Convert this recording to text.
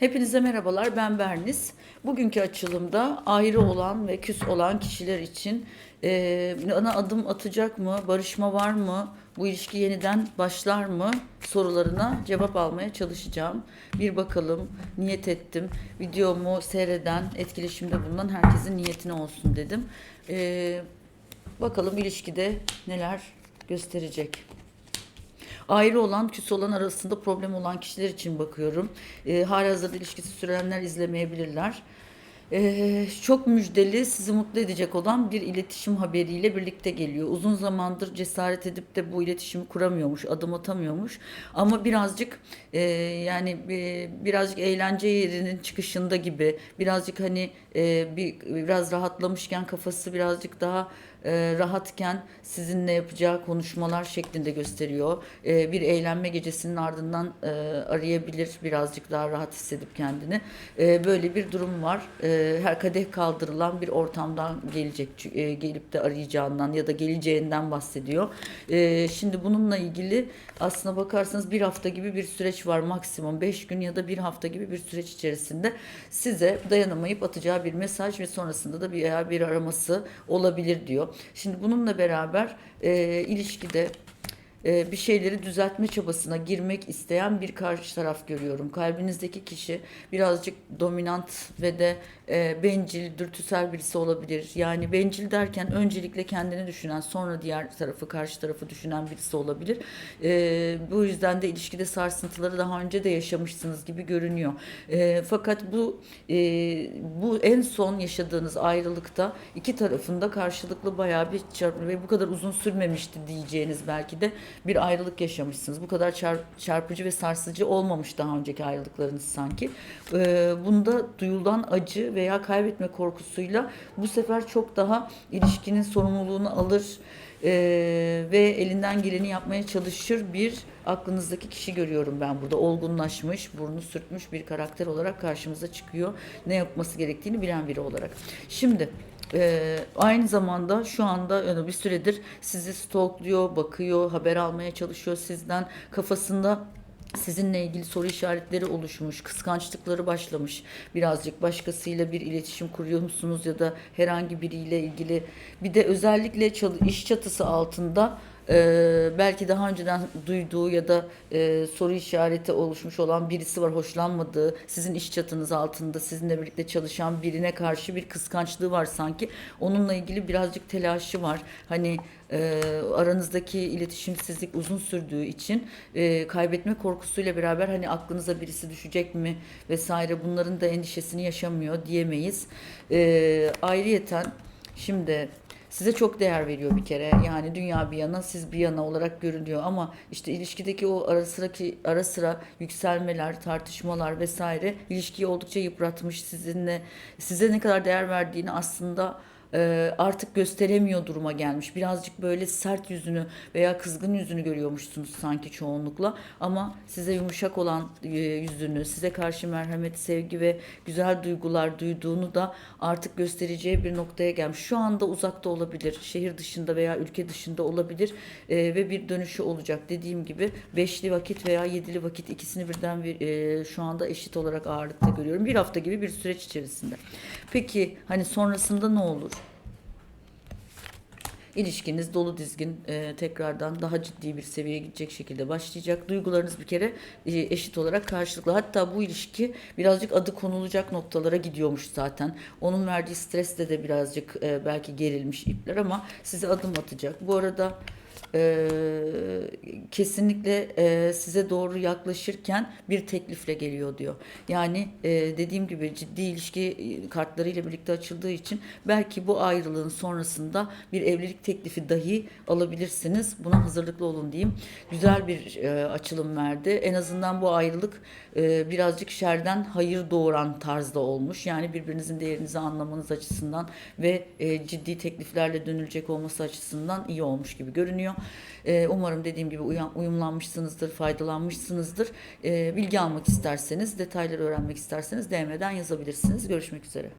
Hepinize merhabalar, ben Berniz. Bugünkü açılımda ayrı olan ve küs olan kişiler için e, ana adım atacak mı, barışma var mı, bu ilişki yeniden başlar mı sorularına cevap almaya çalışacağım. Bir bakalım, niyet ettim. Videomu seyreden, etkileşimde bulunan herkesin niyetine olsun dedim. E, bakalım ilişkide neler gösterecek. Ayrı olan, küs olan arasında problem olan kişiler için bakıyorum. E, halihazırda ilişkisi sürenler izlemeyebilirler. E, çok müjdeli, sizi mutlu edecek olan bir iletişim haberiyle birlikte geliyor. Uzun zamandır cesaret edip de bu iletişimi kuramıyormuş, adım atamıyormuş. Ama birazcık e, yani e, birazcık eğlence yerinin çıkışında gibi, birazcık hani e, bir biraz rahatlamışken kafası birazcık daha e, rahatken sizinle yapacağı konuşmalar şeklinde gösteriyor. E, bir eğlenme gecesinin ardından e, arayabilir birazcık daha rahat hissedip kendini. E, böyle bir durum var. E, her kadeh kaldırılan bir ortamdan gelecek e, gelip de arayacağından ya da geleceğinden bahsediyor. E, şimdi bununla ilgili aslına bakarsanız bir hafta gibi bir süreç var maksimum 5 gün ya da bir hafta gibi bir süreç içerisinde size dayanamayıp atacağı bir mesaj ve sonrasında da bir bir araması olabilir diyor. Şimdi bununla beraber e, ilişkide bir şeyleri düzeltme çabasına girmek isteyen bir karşı taraf görüyorum. Kalbinizdeki kişi birazcık dominant ve de e, bencil, dürtüsel birisi olabilir. Yani bencil derken öncelikle kendini düşünen, sonra diğer tarafı, karşı tarafı düşünen birisi olabilir. E, bu yüzden de ilişkide sarsıntıları daha önce de yaşamışsınız gibi görünüyor. E, fakat bu e, bu en son yaşadığınız ayrılıkta iki tarafında karşılıklı bayağı bir çarpı ve bu kadar uzun sürmemişti diyeceğiniz belki de bir ayrılık yaşamışsınız. Bu kadar çarpıcı ve sarsıcı olmamış daha önceki ayrılıklarınız sanki. Ee, bunda duyulan acı veya kaybetme korkusuyla bu sefer çok daha ilişkinin sorumluluğunu alır e, ve elinden geleni yapmaya çalışır bir aklınızdaki kişi görüyorum ben burada. Olgunlaşmış, burnu sürtmüş bir karakter olarak karşımıza çıkıyor. Ne yapması gerektiğini bilen biri olarak. Şimdi ee, aynı zamanda şu anda yani bir süredir sizi stalkluyor, bakıyor, haber almaya çalışıyor sizden. Kafasında sizinle ilgili soru işaretleri oluşmuş, kıskançlıkları başlamış. Birazcık başkasıyla bir iletişim kuruyor musunuz ya da herhangi biriyle ilgili. Bir de özellikle iş çatısı altında e, belki daha önceden duyduğu ya da e, soru işareti oluşmuş olan birisi var hoşlanmadığı sizin iş çatınız altında sizinle birlikte çalışan birine karşı bir kıskançlığı var sanki. Onunla ilgili birazcık telaşı var. Hani e, aranızdaki iletişimsizlik uzun sürdüğü için e, kaybetme korkusuyla beraber hani aklınıza birisi düşecek mi vesaire bunların da endişesini yaşamıyor diyemeyiz. E, ayrıyeten şimdi size çok değer veriyor bir kere. Yani dünya bir yana, siz bir yana olarak görünüyor ama işte ilişkideki o ara sıraki ara sıra yükselmeler, tartışmalar vesaire ilişkiyi oldukça yıpratmış. Sizinle size ne kadar değer verdiğini aslında e, artık gösteremiyor duruma gelmiş. Birazcık böyle sert yüzünü veya kızgın yüzünü görüyormuşsunuz sanki çoğunlukla. Ama size yumuşak olan e, yüzünü, size karşı merhamet, sevgi ve güzel duygular duyduğunu da artık göstereceği bir noktaya gelmiş. Şu anda uzakta olabilir, şehir dışında veya ülke dışında olabilir e, ve bir dönüşü olacak. Dediğim gibi beşli vakit veya yedili vakit ikisini birden e, şu anda eşit olarak ağırlıkta görüyorum. Bir hafta gibi bir süreç içerisinde. Peki hani sonrasında ne olur? İlişkiniz dolu dizgin e, tekrardan daha ciddi bir seviyeye gidecek şekilde başlayacak. Duygularınız bir kere e, eşit olarak karşılıklı. Hatta bu ilişki birazcık adı konulacak noktalara gidiyormuş zaten. Onun verdiği stresle de birazcık e, belki gerilmiş ipler ama size adım atacak. Bu arada e, kesinlikle e, size doğru yaklaşırken bir teklifle geliyor diyor. Yani e, dediğim gibi ciddi ilişki e, kartlarıyla birlikte açıldığı için belki bu ayrılığın sonrasında bir evlilik teklifi dahi alabilirsiniz. Buna hazırlıklı olun diyeyim. Güzel bir e, açılım verdi. En azından bu ayrılık e, birazcık şerden hayır doğuran tarzda olmuş. Yani birbirinizin değerinizi anlamanız açısından ve e, ciddi tekliflerle dönülecek olması açısından iyi olmuş gibi görünüyor. E, umarım dediğim gibi uyumlanmışsınızdır, faydalanmışsınızdır. E, bilgi almak isterseniz, detayları öğrenmek isterseniz DM'den yazabilirsiniz. Görüşmek üzere.